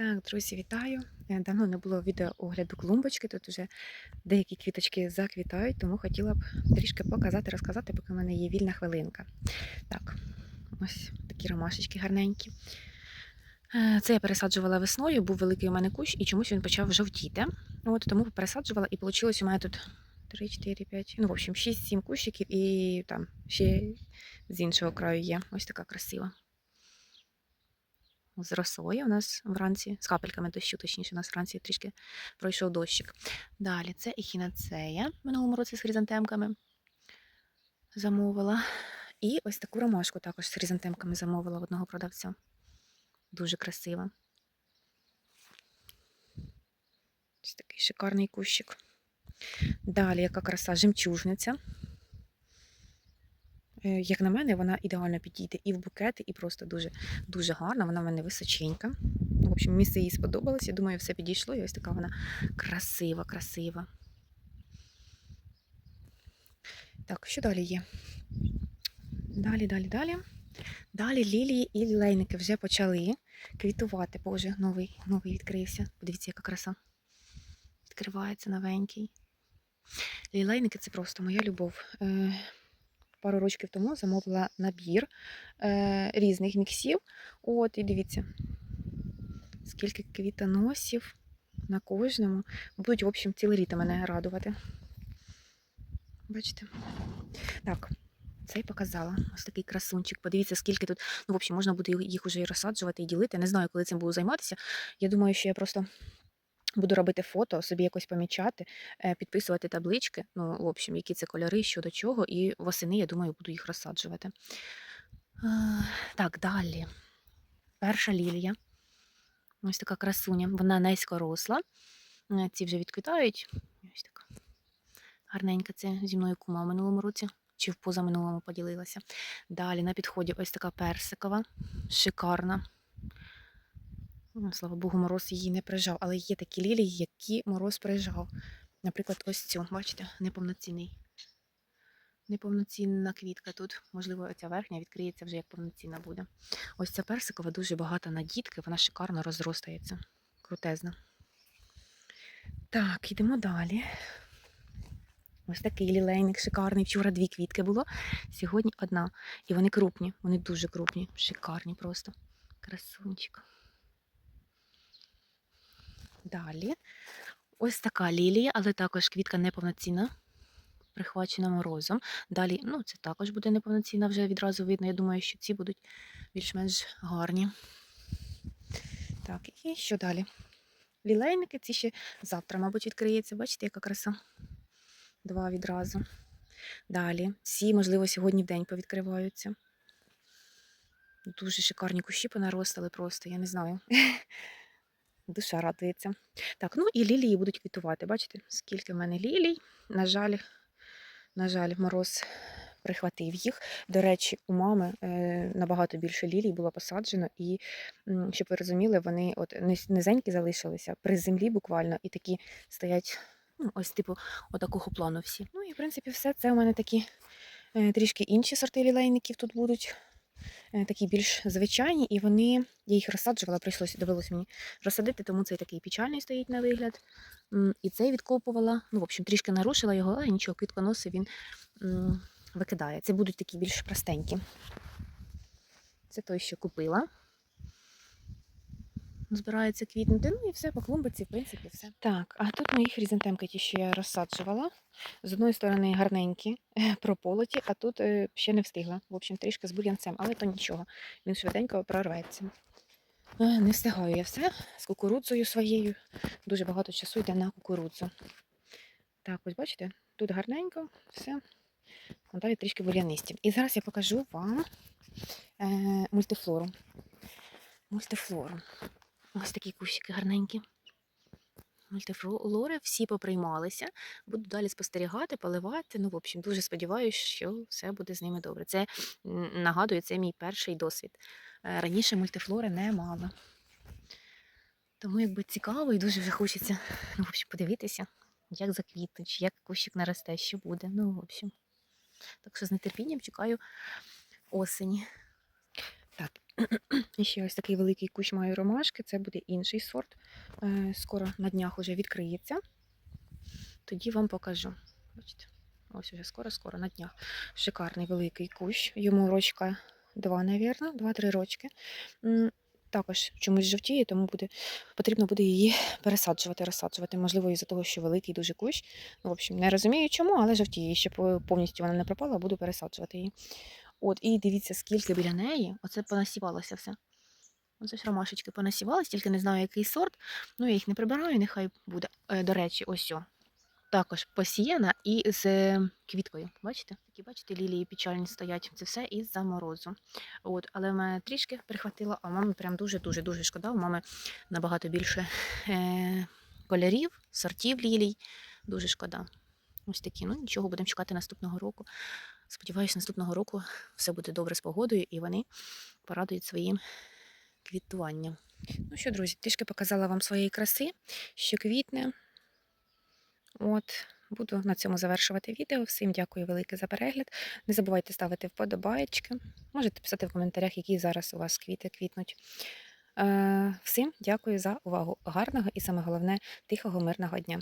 Так, друзі, вітаю. Е, Давно не було відео огляду клумбочки. Тут вже деякі квіточки заквітають, тому хотіла б трішки показати, розказати, поки в мене є вільна хвилинка. Так, ось такі ромашечки гарненькі. Е, Це я пересаджувала весною, був великий у мене кущ, і чомусь він почав жовтіти. От тому пересаджувала, і вийшло у мене тут 3, 4, 5, ну, в общем, 6-7 кущиків, і там ще з іншого краю є. Ось така красива з росою у нас вранці, з капельками дощу, точніше, у нас вранці трішки пройшов дощик. Далі це ехінацея минулому році з хризантемками замовила. І ось таку ромашку також з хризантемками замовила в одного продавця. Дуже красива. Ось такий шикарний кущик. Далі яка краса жемчужниця. Е, Як на мене, вона ідеально підійде і в букети, і просто дуже дуже гарна. Вона в мене височенька. В общем, місце їй сподобалось. Я думаю, все підійшло. І ось така вона красива, красива. Так, що далі є? Далі, далі, далі. Далі лілії і лілейники вже почали квітувати. Боже, новий, новий відкрився. Подивіться, яка краса. Відкривається новенький. Лілейники це просто моя любов. Пару років тому замовила набір е, різних міксів. От, і дивіться, скільки квітоносів на кожному. Будуть, в общем, ціле літо мене радувати. Бачите? Так, це і показала. Ось такий красунчик. Подивіться, скільки тут. Ну, в общем, можна буде їх уже і розсаджувати, і ділити. Не знаю, коли цим буду займатися. Я думаю, що я просто. Буду робити фото, собі якось помічати, е, підписувати таблички, ну, в общем, які це кольори, що до чого, і восени, я думаю, буду їх розсаджувати. Так, далі. Перша лілія. Ось така красуня. Вона низькоросла. Е, Ці вже відквітають. Ось така. Гарненька це зі мною кума в минулому році, чи в позаминулому поділилася. Далі на підході ось така персикова, шикарна. Ну, Слава Богу, мороз її не прижав, але є такі лілії, які мороз прижав. Наприклад, ось цю, бачите, неповноцінний. Неповноцінна квітка тут. Можливо, ця верхня відкриється вже як повноцінна буде. Ось ця персикова дуже багата на дітки, вона шикарно розростається. Крутезна. Так, йдемо далі. Ось такий лілейник шикарний. Вчора дві квітки було, сьогодні одна. І вони крупні, вони дуже крупні, шикарні просто. Красунчик. Далі. Ось така лілія, але також квітка неповноцінна, прихвачена морозом. Далі, ну, це також буде неповноцінна, вже відразу видно. Я думаю, що ці будуть більш-менш гарні. Так, і що далі? Лілейники, ці ще завтра, мабуть, відкриється. Бачите, яка краса? Два відразу. Далі. Ці, можливо, сьогодні в день повідкриваються. Дуже шикарні кущі понаростали просто, я не знаю. Душа радується. Так, ну і лілії будуть квітувати. Бачите, скільки в мене лілій. На жаль, на жаль, мороз прихватив їх. До речі, у мами е, набагато більше лілій було посаджено, і щоб ви розуміли, вони от низенькі залишилися при землі буквально, і такі стоять, ну, ось типу, отакого плану всі. Ну і в принципі все. Це у мене такі е, трішки інші сорти лілейників тут будуть. Е, Такі більш звичайні, і вони, я їх розсаджувала, прийшлося, довелося мені розсадити, тому цей такий печальний стоїть на вигляд. І цей відкопувала. Ну, в общем, трішки нарушила його, але нічого, квітконоси він викидає. Це будуть такі більш простенькі. Це той, що купила. Збирається квітнути. Ну і все, по клумбиці, в принципі, все. Так, а тут мої хризантемки ті, що я розсаджувала. З одної сторони гарненькі, прополоті, а тут е, ще не встигла. В общем, трішки з бур'янцем, але то нічого. Він швиденько прорветься. Е, Не встигаю я все з кукурудзою своєю. Дуже багато часу йде на кукурудзу. Так, ось бачите, тут гарненько, все. Далі трішки бур'янисті. І зараз я покажу вам е, мультифлору. Мультифлору. Ось такі кущики гарненькі. Мультифлори всі поприймалися. Буду далі спостерігати, поливати. Ну, в общем, дуже сподіваюся, що все буде з ними добре. Це нагадую, це мій перший досвід. Е, Раніше мультифлори не мала. Тому якби цікаво і дуже вже хочеться ну, в общем, подивитися, як заквітне, чи як кущик наросте, що буде. Ну, в общем. Так що з нетерпінням чекаю осені. І ще ось такий великий кущ маю ромашки. Це буде інший сорт. Е, Скоро на днях уже відкриється. Тоді вам покажу. Бачите, ось уже скоро-скоро на днях. Шикарний великий кущ. Йому рочка два, навірно, два-три рочки. Також чомусь жовтіє, тому буде, потрібно буде її пересаджувати, розсаджувати. Можливо, із-за того, що великий дуже кущ. Ну, в общем, не розумію чому, але жовтіє. І Щоб е, повністю вона не пропала, буду пересаджувати її. От, і дивіться, скільки біля неї, оце понасівалося все. Оце ж ромашечки понасівались, тільки не знаю, який сорт. Ну, я їх не прибираю, нехай буде. Е, До речі, ось о. Також посіяна і з е, квіткою. Бачите? Такі, бачите, лілії печальні стоять. Це все із-за морозу. От, але в мене трішки прихватило, а мамі прям дуже-дуже дуже шкода. У мами набагато більше е, кольорів, сортів лілій. Дуже шкода. Ось такі. Ну нічого, будемо чекати наступного року. Сподіваюся, наступного року все буде добре з погодою і вони порадують своїм квітуванням. Ну що, друзі, трішки показала вам своєї краси, що квітне. От, буду на цьому завершувати відео. Всім дякую велике за перегляд. Не забувайте ставити вподобаєчки. Можете писати в коментарях, які зараз у вас квіти квітнуть. Е, всім дякую за увагу. Гарного і саме головне тихого, мирного дня.